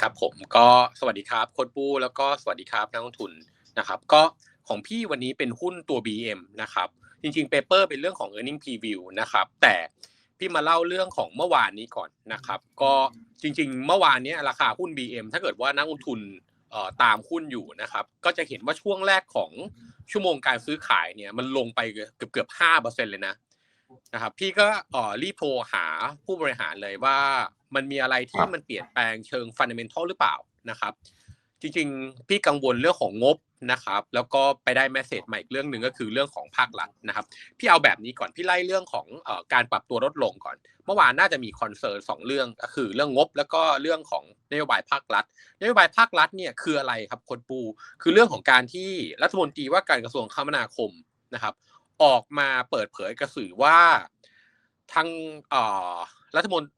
ครับผมก็สวัสดีครับโค้ดปู้แล้วก็สวัสดีครับนักลงทุนนะครับก็ของพี่วันนี้เป็นหุ้นตัว BM นะครับจริงๆเปเปอร์เป็นเรื่องของ e a r n i n g preview นะครับแต่พี่มาเล่าเรื่องของเมื่อวานนี้ก่อนนะครับก็จริง ๆ เมื่อวานนี้ราคาหุ้น BM ถ้าเกิดว่านักลงทุนตามหุ้นอยู่นะครับก็จะเห็นว่าช่วงแรกของชั่วโมงการซื้อขายเนี่ยมันลงไปเกือบเกือบห้าเปอร์เซ็นเลยนะ นะครับพี่ก็รีบโทรหาผู้บริหารเลยว่ามันมีอะไรที่มันเปลี่ยนแปลงเชิงฟันเดเมนทัลหรือเปล่านะครับ จริงๆ พี่กังวลเรื่องของงบนะครับ แล้วก็ไปได้แมสเซจใหม่อีกเรื่องหนึ่งก็คือเรื่องของภาครัฐนะครับ พี่เอาแบบนี้ก่อนพี่ไล่เรื่องของการปรับตัวลดลงก่อน เมื่อวานน่าจะมีคอนเซิร์นสองเรื่องก็คือเรื่องงบแล้วก็เรื่องของนโยบายภาครัฐนโยบายภาครัฐเนี่ยคืออะไรครับคนปู คือเรื่องของการที่รัฐมนตรีว่าการกระทรวงคมนาคมนะครับ ออกมาเปิดเผยกระสือว่าทางรัฐมนตรี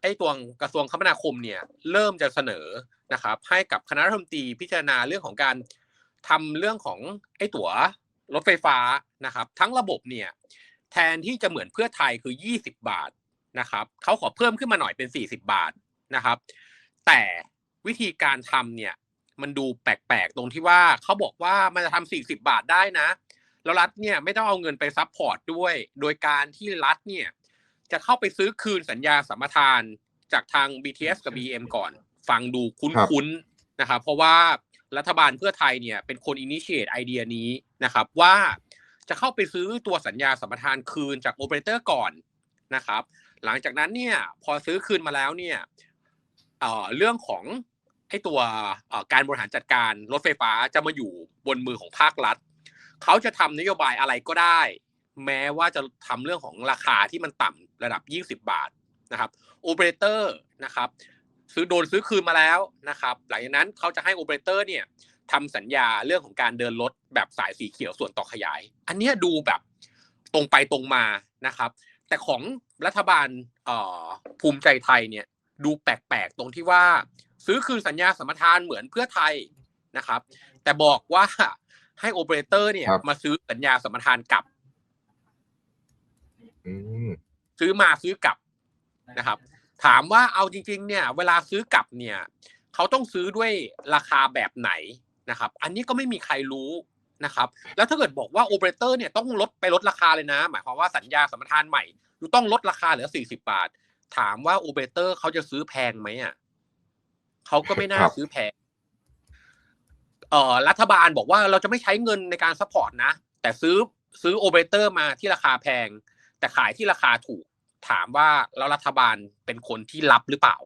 ไอ้ตัวกระทรวงคมนาคมเนี่ยเริ่มจะเสนอนะครับให้กับคณะรัฐมนตรีพิจารณาเรื่องของการทำเรื่องของไอ้ตั๋วรถไฟฟ้านะครับทั้งระบบเนี่ยแทนที่จะเหมือนเพื่อไทยคือ 20 บาทนะครับเขาขอเพิ่มขึ้นมาหน่อยเป็น 40 บาทนะครับ แต่วิธีการทำเนี่ยมันดูแปลกๆ ตรงที่ว่าเขาบอกว่ามันจะทำ40 บาทได้นะ แล้วรัฐเนี่ยไม่ต้องเอาเงินไปซับพอร์ตด้วย โดยการที่รัฐเนี่ยจะเข้าไปซื้อคืนสัญญาสัมปทานจากทาง BTS กับ BM ก่อน ฟังดูคุ้นๆนะครับเพราะว่ารัฐบาลเพื่อไทยเนี่ยเป็นคนอินิเชตไอเดียนี้นะครับว่าจะเข้าไปซื้อตัวสัญญาสัมปทานคืนจากโอเปอเรเตอร์ก่อนนะครับ หลังจากนั้นเนี่ยพอซื้อคืนมาแล้วเนี่ยเรื่องของให้ตัวการบริหารจัดการรถไฟฟ้าจะมาอยู่บนมือของภาครัฐ เขาจะทำนโยบายอะไรก็ได้ แม้ว่าจะทำเรื่องของราคาที่มันต่ำระดับ 20 บาทนะครับโอเปอเรเตอร์นะครับซื้อโดนซื้อคืนมาแล้วนะครับหลังจากนั้นเขาจะให้โอเปอเรเตอร์เนี่ยทำสัญญาเรื่องของการเดินรถแบบสายสีเขียวส่วนต่อขยาย อันนี้ดูแบบตรงไปตรงมานะครับ แต่ของรัฐบาลภูมิใจไทยเนี่ยดูแปลกๆตรงที่ว่า ซื้อคืนสัญญาสัมปทานเหมือนเพื่อไทยนะครับ แต่บอกว่า ให้โอเปอเรเตอร์เนี่ย มาซื้อสัญญาสัมปทานกับซื้อมาซื้อกลับนะครับ ถามว่าเอาจริง ๆ เนี่ย เวลาซื้อกลับเนี่ยเขาต้องซื้อด้วยราคาแบบไหนนะครับ อันนี้ก็ไม่มีใครรู้นะครับ แล้วถ้าเกิดบอกว่าโอเปอเรเตอร์เนี่ยต้องลดไปลดราคาเลยนะ หมายความว่าสัญญาสัมปทานใหม่ต้องลดราคาเหลือสี่สิบาท ถามว่าโอเปอเรเตอร์เขาจะซื้อแพงไหมอะเขาก็ไม่น่าซื้อแพงเอ่อรัฐบาลบอกว่าเราจะไม่ใช้เงินในการซัพพอร์ตนะ แต่ซื้อซื้อโอเปอเรเตอร์มาที่ราคาแพง แต่ขายที่ราคาถูกถามว่าแล้วรัฐบาลเป็นคนที่รับหรือเปล่า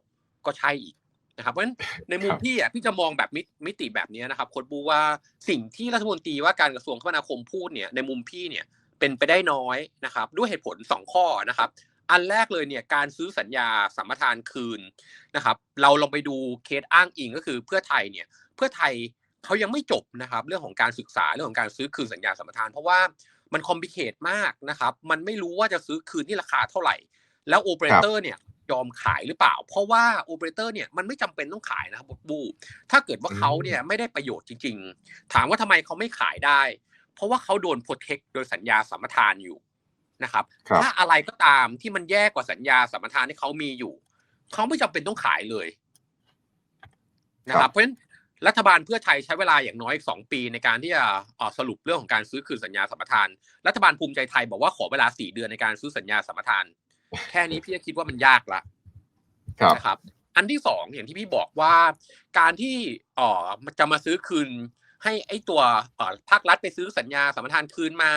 ก็ใช่อีกนะครับเพราะฉะนั้นในมุมพี่อะพี่จะมองแบบมิติแบบนี้นะครับคนบูว่าสิ่งที่รัฐมนตรีว่าการกระทรวงคมนาคมพูดเนี่ยในมุมพี่เนี่ยเป็นไปได้น้อยนะครับ ด้วยเหตุผล 2 ข้อนะครับ อันแรกเลยเนี่ยการซื้อสัญญาสัมปทานคืนนะครับ เราลองไปดูเคสอ้างอิงก็คือเพื่อไทยเนี่ยเพื่อไทย เขายังไม่จบนะครับ เรื่องของการศึกษาเรื่องของการซื้อคืนสัญญาสัมปทาน เพราะว่ามันคอมพิเคตมากนะครับ มันไม่รู้ว่าจะซื้อคืนที่ราคาเท่าไหร่ แล้วโอเปอเรเตอร์เนี่ยยอมขายหรือเปล่า เพราะว่าโอเปอเรเตอร์เนี่ยมันไม่จำเป็นต้องขายนะครับบูถ้าเกิดว่าเขาเนี่ยไม่ได้ประโยชน์จริง ๆ ถามว่าทำไมเขาไม่ขายได้ เพราะว่าเขาโดนโปรเทคโดยสัญญาสัมปทานอยู่นะครับ ถ้าอะไรก็ตามที่มันแย่กว่าสัญญาสัมปทานที่เขามีอยู่เขาไม่จำเป็นต้องขายเลยนะครับเพราะฉะนั้น รัฐบาลเพื่อไทยใช้เวลาอย่างน้อยสองปีในการที่จะสรุปเรื่องของการซื้อคืนสัญญาสัมปทาน รัฐบาลภูมิใจไทยบอกว่าขอเวลาสี่เดือนในการซื้อสัญญาสัมปทาน แค่นี้พี่ก็คิดว่ามันยากละนะครับ อันที่สองอย่างที่พี่บอกว่า การที่เอ่อจะมาซื้อคืน ให้ไอ้ตัวภาครัฐไปซื้อสัญญาสัมปทานคืนมา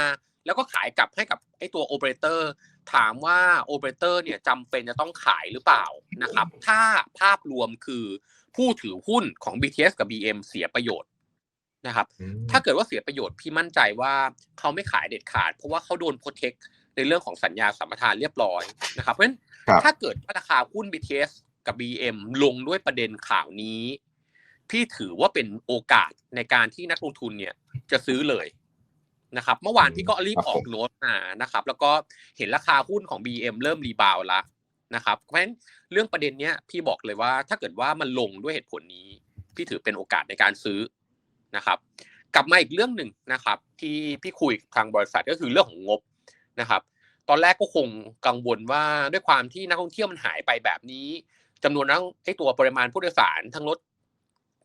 แล้วก็ขายกลับให้กับไอ้ตัวโอเปอเรเตอร์ ถามว่าโอเปอเรเตอร์เนี่ยจำเป็นจะต้องขายหรือเปล่านะครับ ถ้าภาพรวมคือผู้ถือหุ้นของ BTS กับ BM เสียประโยชน์นะครับ ถ้าเกิดว่าเสียประโยชน์พี่มั่นใจว่าเขาไม่ขายเด็ดขาด เพราะว่าเขาโดนโปรเทคในเรื่องของสัญญาสัมปทานเรียบร้อยนะครับ เพราะฉะนั้นถ้าเกิดราคาหุ้น BTS กับ BM ลงด้วยประเด็นข่าวนี้ พี่ถือว่าเป็นโอกาสในการที่นักลงทุนเนี่ยจะซื้อเลย นะครับ เมื่อวานพี่ก็รีบออกโน้ตมานะครับ แล้วก็เห็นราคาหุ้นของ BM เริ่มรีบาวแล้วนะครับ เพราะฉะนั้นเรื่องประเด็นเนี้ยพี่บอกเลยว่าถ้าเกิดว่ามันลงด้วยเหตุผลนี้ พี่ถือเป็นโอกาสในการซื้อนะครับ กลับมาอีกเรื่องหนึ่งนะครับ ที่พี่คุยทางบริษัทก็คือเรื่องของงบนะครับ ตอนแรกก็คงกังวลว่าด้วยความที่นักท่องเที่ยวมันหายไปแบบนี้จำนวนทั้งไอ้ตัวปริมาณผู้โดยสารทั้งรถ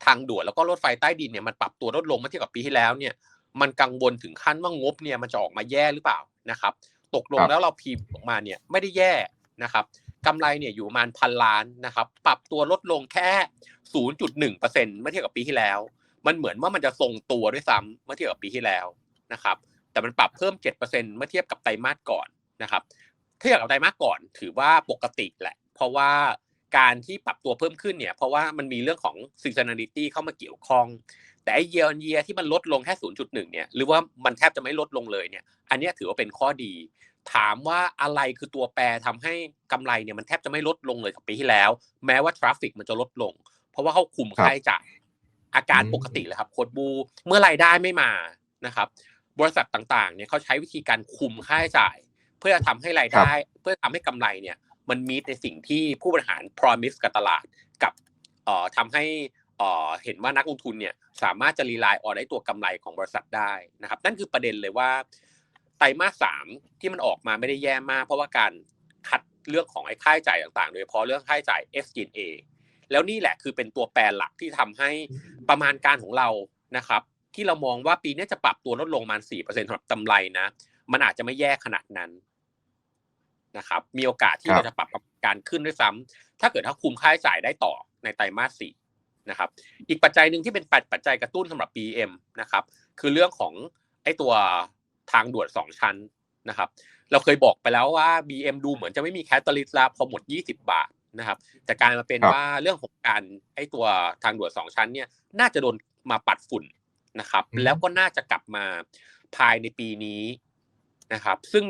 ทางด่วนแล้วก็รถไฟใต้ดินเนี่ยมันปรับตัวลดลงเมื่อเทียบกับปีที่แล้วเนี่ย มันกังวลถึงขั้นว่างบเนี่ยมันจะออกมาแย่หรือเปล่านะครับ ตกลงแล้วเราพิมพ์ออกมาเนี่ยไม่ได้แย่นะครับกำไรเนี่ยอยู่ประมาณพันล้านนะครับ ปรับตัวลดลงแค่ 0.1%เมื่อเทียบกับปีที่แล้ว มันเหมือนว่ามันจะทรงตัวด้วยซ้ำเมื่อเทียบกับปีที่แล้วนะครับ แต่มันปรับเพิ่ม 7%เมื่อเทียบกับไตรมาสก่อนนะครับเทียบกับไตรมาสก่อน ถือว่าปกติแหละ เพราะว่าการที่ปรับตัวเพิ่มขึ้นเนี่ย เพราะว่ามันมีเรื่องของ seasonality เข้ามาเกี่ยวข้อง แต่ไอ้ year on year ที่มันลดลงแค่ 0.1 เนี่ย หรือว่ามันแทบจะไม่ลดลงเลยเนี่ย อันนี้ถือว่าเป็นข้อดี ถามว่าอะไรคือตัวแปรทำให้กำไรเนี่ยมันแทบจะไม่ลดลงเลยกับปีที่แล้ว แม้ว่าทราฟฟิกมันจะลดลง เพราะว่าเขาคุมค่าใช้จ่ายอาการปกติเลยครับโคดบู เมื่อรายได้ไม่มานะครับ บริษัทต่างๆ เนี่ยเขาใช้วิธีการคุมค่าใช้จ่าย เพื่อทำให้รายได้ เพื่อทำให้กำไรเนี่ย มันมีในสิ่งที่ผู้บริหาร promise กับตลาดกับเอ่อทำให้ เอ่อเห็นว่านักลงทุนเนี่ยสามารถจะรีไลน์ออนได้ตัวกำไรของบริษัทได้นะครับ นั่นคือประเด็นเลยว่าไตรมาสสามที่มันออกมาไม่ได้แย่มาก เพราะว่าการคัดเรื่องของไอ้ค่าใช้จ่ายต่างๆ โดยเฉพาะเรื่องค่าใช้จ่าย SG&A แล้วนี่แหละคือเป็นตัวแปรหลักที่ทำให้ประมาณการของเรานะครับ ที่เรามองว่าปีนี้จะปรับตัวลดลงมา4%สำหรับกำไรนะ มันอาจจะไม่แย่ขนาดนั้นนะครับ มีโอกาสที่เราจะปรับการขึ้นด้วยซ้ำถ้าเกิดถ้าคุมค่าใช้จ่ายได้ต่อในไตรมาสสี่ นะครับ อีกปัจจัยหนึ่งที่เป็นปัจจัยกระตุ้นสำหรับ BM นะครับ คือเรื่องของไอ้ตัวทางด่วนสองชั้นนะครับ เราเคยบอกไปแล้วว่า BM ดูเหมือนจะไม่มีแคตตาลิสต์แล้วพอหมด 20 บาทนะครับแต่กลายมาเป็นว่าเรื่องของการไอ้ตัวทางด่วนสองชั้นเนี่ยน่าจะโดนมาปัดฝุ่นนะครับ แล้วก็น่าจะกลับมาภายในปีนี้นะครับ ซึ่ง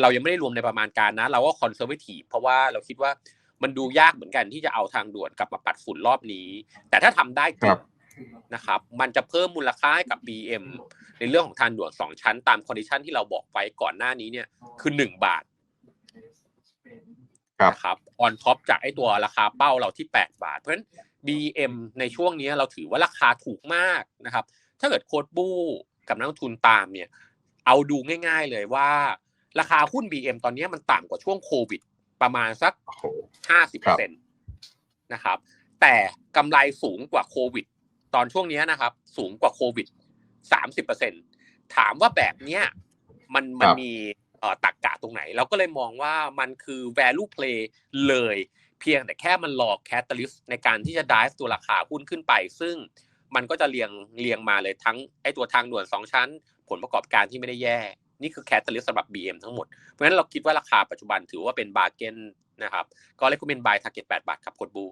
เรายังไม่ได้รวมในประมาณการนะ เราก็คอนเซอร์เวทีฟเพราะว่าเราคิดว่า มันดูยากเหมือนกันที่จะเอาทางด่วนกลับมาปัดฝุ่นรอบนี้ แต่ถ้าทำได้จริงนะครับ มันจะเพิ่มมูลค่าให้กับ BM ในเรื่องของทางด่วนสองชั้นตามคอนดิชันที่เราบอกไว้ก่อนหน้านี้เนี่ยคือหนึ่งบาทนะครับออนท็อปจากไอ้ตัวราคาเป้าเราที่แปดบาท เพราะฉะนั้น BM ในช่วงนี้เราถือว่าราคาถูกมากนะครับ ถ้าเกิดโคดบู้กับนักลงทุนตามเนี่ย เอาดูง่าย ๆเลยว่า ราคาหุ้น BM ตอนนี้มันต่ำกว่าช่วงโควิด ประมาณสักห้าสิบเปอร์เซ็นตนะครับ แต่กำไรสูงกว่าโควิด ตอนช่วงนี้นะครับ สูงกว่าโควิดสามสิบเปอร์เซ็นถามว่าแบบเนี้ยมันมันมีเอ่อตักกะตรงไหน เราก็เลยมองว่ามันคือ value play เลย เพียงแต่แค่มันหลอกแคตตาลิสในการที่จะ drive ตัวราคาหุ้นขึ้นไป ซึ่งมันก็จะเรียงเรียงมาเลยทั้งไอตัวทางด่วนสองชั้น ผลประกอบการที่ไม่ได้แย่ นี่คือแคตตาลิสสำหรับ BM ทั้งหมด เพราะฉะนั้นเราคิดว่าราคาปัจจุบันถือว่าเป็นบาร์เกนนะครับ ก็เลยก็เป็นบายทาร์เก็ต8บาทครับโคดบู